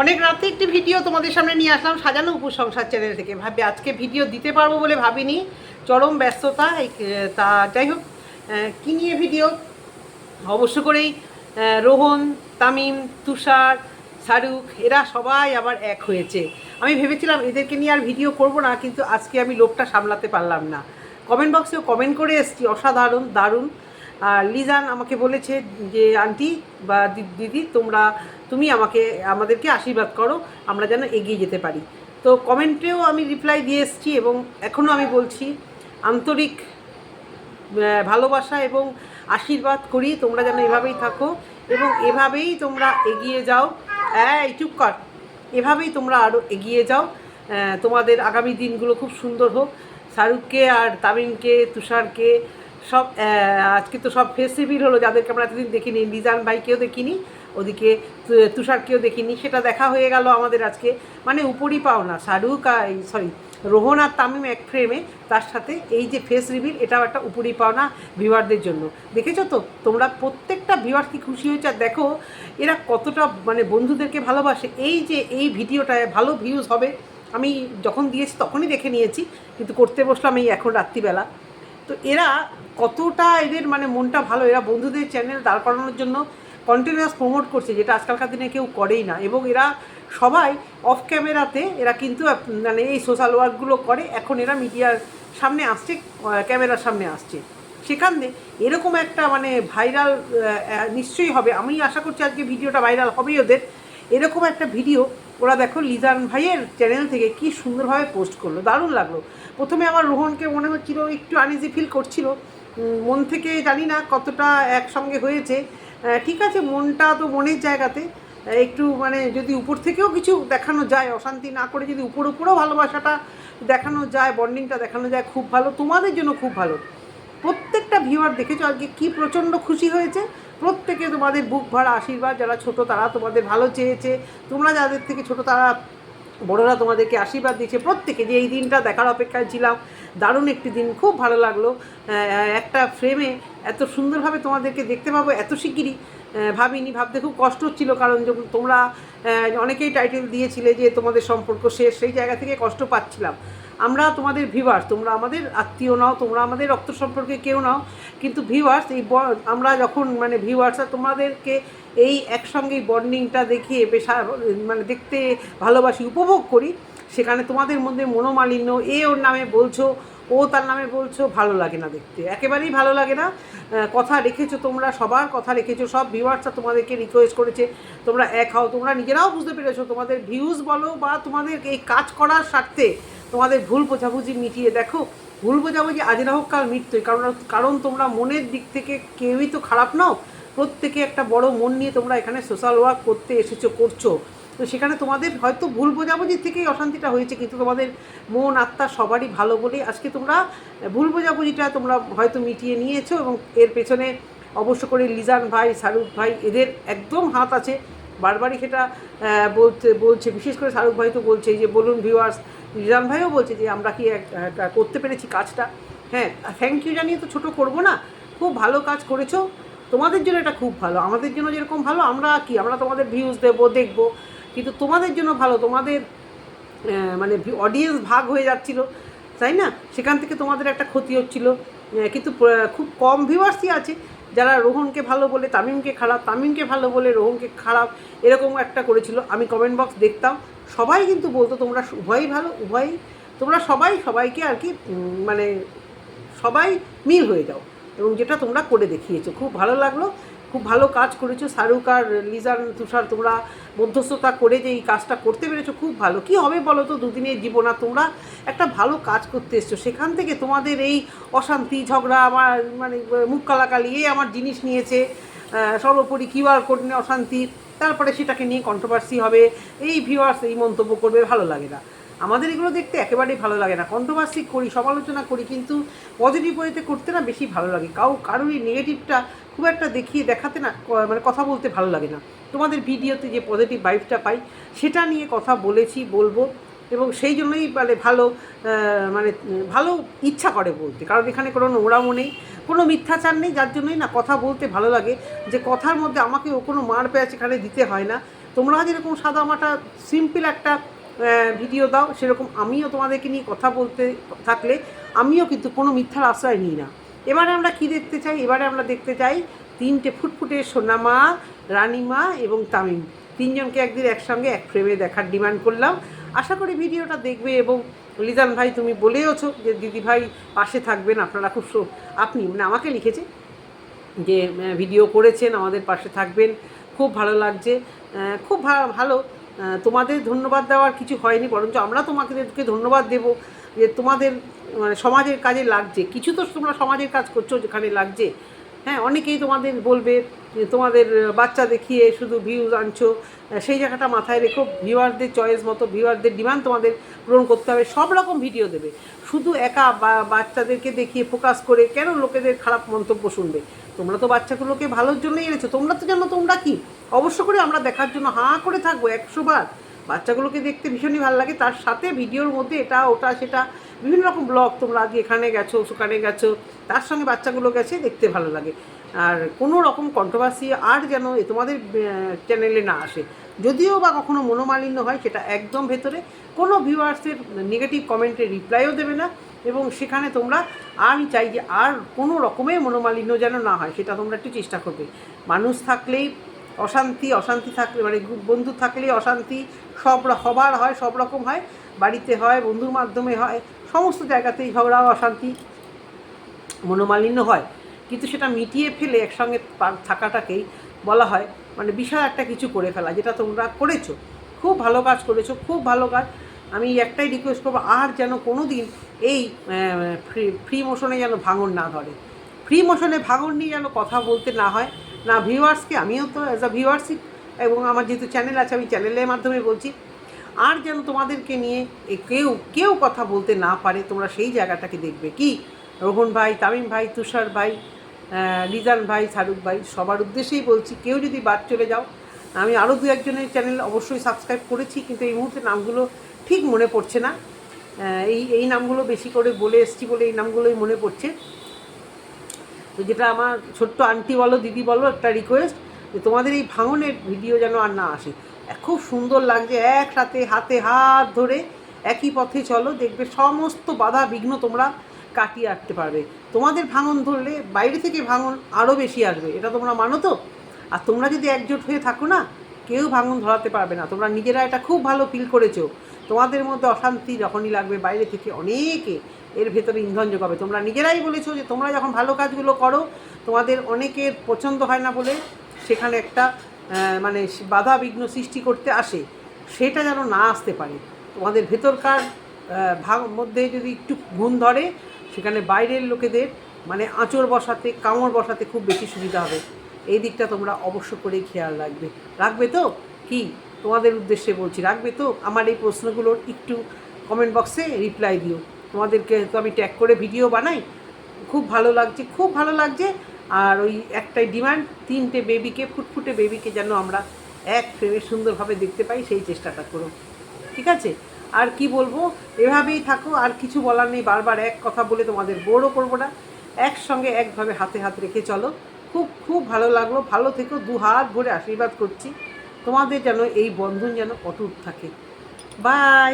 অনেক রাতে একটি ভিডিও তোমাদের সামনে নিয়ে আসলাম, সাজানো উপসংসার চ্যানেল থেকে। ভাবি, আজকে ভিডিও দিতে পারব বলে ভাবিনি। চরম ব্যস্ততা তা, যাই হোক কি নিয়ে ভিডিও? অবশ্য করেই রোহন, তামিম, তুষার, শাহরুখ, এরা সবাই আবার এক হয়েছে। আমি ভেবেছিলাম এদেরকে নিয়ে আর ভিডিও করব না, কিন্তু আজকে আমি লোকটা সামলাতে পারলাম না। কমেন্ট বক্সেও কমেন্ট করে এসেছি, অসাধারণ, দারুণ। আর লিজান আমাকে বলেছে যে, আন্টি বা দিদি, তোমরা, তুমি আমাকে, আমাদেরকে আশীর্বাদ করো, আমরা যেন এগিয়ে যেতে পারি। তো কমেন্টেও আমি রিপ্লাই দিয়ে এসেছি এবং এখনও আমি বলছি, আন্তরিক ভালোবাসা এবং আশীর্বাদ করি, তোমরা যেন এভাবেই থাকো এবং এভাবেই তোমরা এগিয়ে যাও। হ্যাঁ চুপ কর। এভাবেই তোমরা আরও এগিয়ে যাও। তোমাদের আগামী দিনগুলো খুব সুন্দর হোক। শাহরুখকে আর তামিমকে, তুষারকে সব আজকে তো সব ফেস রিভিল হলো, যাদেরকে আমরা এতদিন দেখিনি, লিজান ভাইকেও দেখিনি, ওদিকে তুষারকেও দেখিনি, সেটা দেখা হয়ে গেল আমাদের আজকে। মানে উপরই পাও না, শাহরুখ আর সরি রোহন আর তামিম এক ফ্রেমে তার সাথে এই যে ফেস রিভিল এটাও একটা উপরই পাওনা ভিউয়ারদের জন্য। দেখেছ তো? তোমরা প্রত্যেকটা ভিউয়ার কি খুশি হয়েছে? আর দেখো, এরা কতটা মানে বন্ধুদেরকে ভালোবাসে। এই যে, এই ভিডিওটায় ভালো ভিউজ হবে, আমি যখন দিয়েছি তখনই দেখে নিয়েছি, কিন্তু করতে বসলাম এই এখন রাত্রিবেলা। তো এরা কতটা এদের মানে মনটা ভালো, এরা বন্ধুদের চ্যানেল দাঁড় করানোর জন্য কন্টিনিউয়াস প্রমোট করছে, যেটা আজকালকার দিনে কেউ করেই না। এবং এরা সবাই অফ ক্যামেরাতে এরা কিন্তু মানে এই সোশ্যাল ওয়ার্কগুলো করে, এখন এরা মিডিয়ার সামনে আসছে ক্যামেরার সামনে আসছে। সেখানে এরকম একটা মানে ভাইরাল নিশ্চয়ই হবে। আমি আশা করছি আজকে ভিডিওটা ভাইরাল হবেই ওদের। এরকম একটা ভিডিও ওরা দেখো লিজান ভাইয়ের চ্যানেল থেকে কি সুন্দরভাবে পোস্ট করল, দারুণ লাগল। প্রথমে আমার রোহনকে মনে হচ্ছিল একটু আনইজি ফিল করছিল মন থেকে জানি না কতটা একসঙ্গে হয়েছে। ঠিক আছে, মনটা তো মনের জায়গাতে একটু মানে যদি উপর থেকেও কিছু দেখানো যায়, অশান্তি না করে যদি উপর উপরও ভালোবাসাটা দেখানো যায় বন্ডিংটা দেখানো যায়, খুব ভালো, তোমাদের জন্য খুব ভালো। প্রত্যেকটা ভিউয়ার দেখেছ আজকে কি প্রচণ্ড খুশি হয়েছে প্রত্যেকে তোমাদের বুক ভরা আশীর্বাদ, যারা ছোট তারা তোমাদের ভালো চেয়েছে, তোমরা যাদের থেকে ছোট তারা বড়রা তোমাদেরকে আশীর্বাদ দিয়েছে। প্রত্যেকে যে এই দিনটা দেখার অপেক্ষায় ছিলাম, দারুণ একটি দিন, খুব ভালো লাগল। একটা ফ্রেমে এত সুন্দরভাবে তোমাদেরকে দেখতে পাবো, এত শিগগিরই ভাবিনি, ভাবতে খুব কষ্ট হচ্ছিল কারণ যখন তোমরা অনেকেই টাইটেল দিয়েছিলে যে তোমাদের সম্পর্ক শেষ, সেই জায়গা থেকে কষ্ট পাচ্ছিলাম। আমরা তোমাদের ভিউয়ার্স তোমরা আমাদের আত্মীয় নাও, তোমরা আমাদের রক্ত সম্পর্কে কেউ নাও, কিন্তু ভিউয়ার্স এই আমরা যখন মানে ভিউয়ার্সরা তোমাদেরকে এই একসঙ্গে বন্ডিংটা দেখিয়ে আ- মানে দেখতে ভালোবাসি, উপভোগ করি, সেখানে তোমাদের মধ্যে মনোমালিন্য, এ ওর নামে বলছো ও তার নামে বলছো, ভালো লাগে না দেখতে। একেবারেই ভালো লাগে না। কথা রেখেছো তোমরা সবার, কথা রেখেছো সব ভিউয়ার্সরা তোমাদেরকে রিকোয়েস্ট করেছে। তোমরা এক হও, তোমরা নিজেরাও বুঝতে পেরেছ তোমাদের ভিউজ বলো বা তোমাদের এই কাজ করার স্বার্থে তোমাদের ভুল বোঝাবুঝি মিটিয়ে দেখো। ভুল বোঝাবুঝি আজ না হোক, কাল মিটতোই কারণ কারণ তোমরা মনের দিক থেকে কেউই তো খারাপ নাও। প্রত্যেকে একটা বড় মন নিয়ে তোমরা এখানে সোশ্যাল ওয়ার্ক করতে এসেছ, করছ। তো সেখানে তোমাদের হয়তো ভুল বোঝাবুঝির থেকেই অশান্তিটা হয়েছে, কিন্তু তোমাদের মন, আত্মা সবারই ভালো বলে আজকে তোমরা ভুল বোঝাবুঝিটা তোমরা হয়তো মিটিয়ে নিয়েছো এবং এর পেছনে অবশ্য করে লিজান ভাই, শাহরুখ ভাই, এদের একদম হাত আছে। বারবারই সেটা বলতে, বলছে, বিশেষ করে শাহরুখ ভাই তো বলছে যে, বলুন ভিউয়ার্স লিজান ভাইও বলছে যে, আমরা কি করতে পেরেছি কাজটা? হ্যাঁ থ্যাংক ইউ জানিয়ে তো ছোটো করব না, খুব ভালো কাজ করেছ। তোমাদের জন্য এটা খুব ভালো, আমাদের জন্য যেরকম ভালো, আমরা কি? আমরা তোমাদের ভিউজ দেবো, দেখব। কিন্তু তোমাদের জন্য ভালো, তোমাদের মানে অডিয়েন্স ভাগ হয়ে যাচ্ছিল, তাই না? সেখান থেকে তোমাদের একটা ক্ষতি হচ্ছিল। কিন্তু খুব কম ভিউয়ার্সই আছে যারা রোহনকে ভালো বলে, তামিমকে খারাপ, তামিমকে ভালো বলে, রোহনকে খারাপ, এরকম একটা করেছিল। আমি কমেন্ট বক্স দেখতাম। সবাই কিন্তু বলতো, তোমরা উভয়ই ভালো, উভয়ই, তোমরা সবাই সবাইকে আর কি মানে সবাই মিল হয়ে যাও। এবং যেটা তোমরা করে দেখিয়েছো। খুব ভালো লাগল। খুব ভালো কাজ করেছ। শাহরুখ আর লিজার তুষার, তোমরা মধ্যস্থতা করে যে এই কাজটা করতে পেরেছ, খুব ভালো। কি হবে বলো তো দুদিনের জীবন, আর তোমরা একটা ভালো কাজ করতে এসছো। সেখান থেকে তোমাদের এই অশান্তি, ঝগড়া, আমার মানে মুখ কালাকালি এ আমার জিনিস নিয়েছে সর্বোপরি কিউআর কোড নিয়ে অশান্তি, তারপরে সেটাকে নিয়ে কন্ট্রোভার্সি হবে, এই ভিউয়ার্স এই মন্তব্য করবে, ভালো লাগে না। আমাদের এগুলো দেখতে একেবারেই ভালো লাগে না। কন্ট্রোভার্সি করি, সমালোচনা করি, কিন্তু পজিটিভ ওয়েতে করতে না বেশি ভালো লাগে। কাউ, কারোরই নেগেটিভটা খুব একটা দেখিয়ে দেখাতে না মানে কথা বলতে ভালো লাগে না। তোমাদের ভিডিওতে যে পজিটিভ ভাইবটা পাই, সেটা নিয়ে কথা বলেছি, বলব। এবং সেই জন্যই মানে ভালো মানে ভালো ইচ্ছা করে বলতে। কারণ এখানে কোনো নোংরামো নেই, কোনো মিথ্যাচার নেই, যার জন্যই না কথা বলতে ভালো লাগে। যে কথার মধ্যে আমাকে ও কোনো মার প্যাচ এখানে দিতে হয় না। তোমরা যেরকম সাদা মাটা সিম্পল একটা ভিডিও দাও, সেরকম আমিও তোমাদেরকে নিয়ে কথা বলতে থাকলে আমিও কিন্তু কোনো মিথ্যার আশ্রয় নিই না। এবারে আমরা কি দেখতে চাই? এবারে আমরা দেখতে চাই তিনটে ফুটফুটে সোনামা, রানিমা এবং তামিম। তিনজনকে একদিন একসঙ্গে এক ফ্রেমে দেখার ডিমান্ড করলাম। আশা করি ভিডিওটা দেখবে এবং লিজান ভাই, তুমি বলেওছো যে দিদি ভাই পাশে থাকবেন, আপনারা খুব আপনি মানে আমাকে লিখেছে যে ভিডিও করেছেন, আমাদের পাশে থাকবেন। খুব ভালো লাগছে। খুব ভালো তোমাদের ধন্যবাদ দেওয়ার কিছু হয়নি, বরঞ্চ আমরা তোমাদেরকে ধন্যবাদ দেব যে তোমাদের মানে সমাজের কাজে লাগছে। কিছু তো তোমরা সমাজের কাজ করছ যেখানে লাগছে। হ্যাঁ অনেকেই তোমাদের বলবে তোমাদের বাচ্চা দেখিয়ে শুধু ভিউজ আনছো। সেই জায়গাটা মাথায় রেখো ভিউয়ারদের চয়েস মতো ভিউয়ারদের ডিমান্ড তোমাদের পূরণ করতে হবে, সব রকম ভিডিও দেবে। শুধু একা বাচ্চাদেরকে দেখিয়ে ফোকাস করে কেন লোকেদের খারাপ মন্তব্য শুনবে? তোমরা তো বাচ্চাগুলোকে ভালোর জন্যই এনেছো, তোমরা তো জানো তোমরা কি? অবশ্য করে আমরা দেখার জন্য হাঁ করে থাকব একশো বার। বাচ্চাগুলোকে দেখতে ভীষণই ভালো লাগে, তার সাথে ভিডিওর মধ্যে এটা, ওটা, সেটা, বিভিন্ন রকম ব্লগ তোমরা আজকে এখানে গেছো সেখানে গেছো, তার সঙ্গে বাচ্চাগুলো গেছে, দেখতে ভালো লাগে। আর কোনো রকম কন্ট্রোভার্সি আর যেন এ তোমাদের চ্যানেলে না আসে। যদিও বা কখনো মনোমালিন্য হয়, সেটা একদম ভেতরে, কোনো ভিউয়ার্সের নেগেটিভ কমেন্টে রিপ্লাইও দেবে না। এবং সেখানে তোমরা আমি চাই যে আর কোনো রকমের মনোমালিন্য যেন না হয়, সেটা তোমরা একটু চেষ্টা করবে। মানুষ থাকলেই অশান্তি অশান্তি থাকলে মানে বন্ধু থাকলেই অশান্তি, সব হবার হয়, সব রকম হয়, বাড়িতে হয়, বন্ধুর মাধ্যমে হয়, সমস্ত জায়গাতেই ঝগড়া, অশান্তি, মনোমালিন্য হয়। কিন্তু সেটা মিটিয়ে ফেলে একসঙ্গে থাকাটাকেই বলা হয় মানে বিশাল একটা কিছু করে ফেলা, যেটা তোমরা করেছ। খুব ভালো কাজ করেছ, খুব ভালো কাজ। আমি একটাই রিকোয়েস্ট করব, আর যেন কোনো দিন এই ফ্রি ফ্রি মোশনে যেন ভাঙন না ধরে। ফ্রি মোশনে ভাঙন নিয়ে যেন কথা বলতে না হয়। না ভিউয়ার্সকে আমিও তো অ্যাজ আ ভিউয়ার্সই এবং আমার যেহেতু চ্যানেল আছে, আমি চ্যানেলের মাধ্যমে বলছি, আর যেন তোমাদেরকে নিয়ে এ কেউ কেউ কথা বলতে না পারে, তোমরা সেই জায়গাটাকে দেখবে। কি? রোহন ভাই, তামিম ভাই, তুষার ভাই লিজান ভাই, শাহরুখ ভাই, সবার উদ্দেশ্যেই বলছি, কেউ যদি বাদ চলে যাও, আমি আরও দু একজনের চ্যানেল অবশ্যই সাবস্ক্রাইব করেছি, কিন্তু এই মুহূর্তে নামগুলো ঠিক মনে পড়ছে না। এই এই নামগুলো বেশি করে বলে এসছি বলে এই নামগুলোই মনে পড়ছে। তো যেটা আমার ছোট্ট আন্টি বলো, দিদি বলো, একটা রিকোয়েস্ট যে তোমাদের এই ভাঙনের ভিডিও যেন আর না আসে। খুব সুন্দর লাগছে একসাথে হাতে হাত ধরে একই পথে চলো, দেখবে সমস্ত বাধা বিঘ্ন তোমরা কাটিয়ে আনতে পারবে। তোমাদের ভাঙন ধরলে বাইরে থেকে ভাঙন আরও বেশি আসবে, এটা তোমরা মানো তো? আর তোমরা যদি একজোট হয়ে থাকো না, কেউ ভাঙন ধরাতে পারবে না। তোমরা নিজেরা এটা খুব ভালো ফিল করেছ। তোমাদের মধ্যে অশান্তি যখনই লাগবে বাইরে থেকে অনেকে এর ভেতরে ইন্ধন যোগাবে। তোমরা নিজেরাই বলেছ যে তোমরা যখন ভালো কাজগুলো করো, তোমাদের অনেকের পছন্দ হয় না বলে সেখানে একটা মানে বাধা বিঘ্ন সৃষ্টি করতে আসে, সেটা যেন না আসতে পারে। তোমাদের ভেতরকার ভাগ মধ্যে যদি একটু গুণ ধরে, সেখানে বাইরের লোকেদের মানে আঁচড় বসাতে, কামড় বসাতে খুব বেশি সুবিধা হবে। এই দিকটা তোমরা অবশ্য করেই খেয়াল রাখবে। রাখবে তো? কি? তোমাদের উদ্দেশ্যে বলছি, রাখবে তো? আমার এই প্রশ্নগুলোর একটু কমেন্ট বক্সে রিপ্লাই দিও। তোমাদেরকে তো আমি ট্যাগ করে ভিডিও বানাই। খুব ভালো লাগছে, খুব ভালো লাগছে। আর ওই একটাই ডিমান্ড তিনটে বেবিকে ফুটফুটে বেবিকে যেন আমরা এক ফ্রেমে সুন্দরভাবে দেখতে পাই, সেই চেষ্টাটা করো। ঠিক আছে? আর কি বলব? এভাবেই থাকো, আর কিছু বলার নেই, বারবার এক কথা বলে তোমাদের বোরও করব না। একসঙ্গে একভাবে হাতে হাত রেখে চলো। খুব খুব ভালো লাগল। ভালো থেকো দু হাত ভরে আশীর্বাদ করছি। তোমাদের যেন এই বন্ধন যেন অটুট থাকে। বাই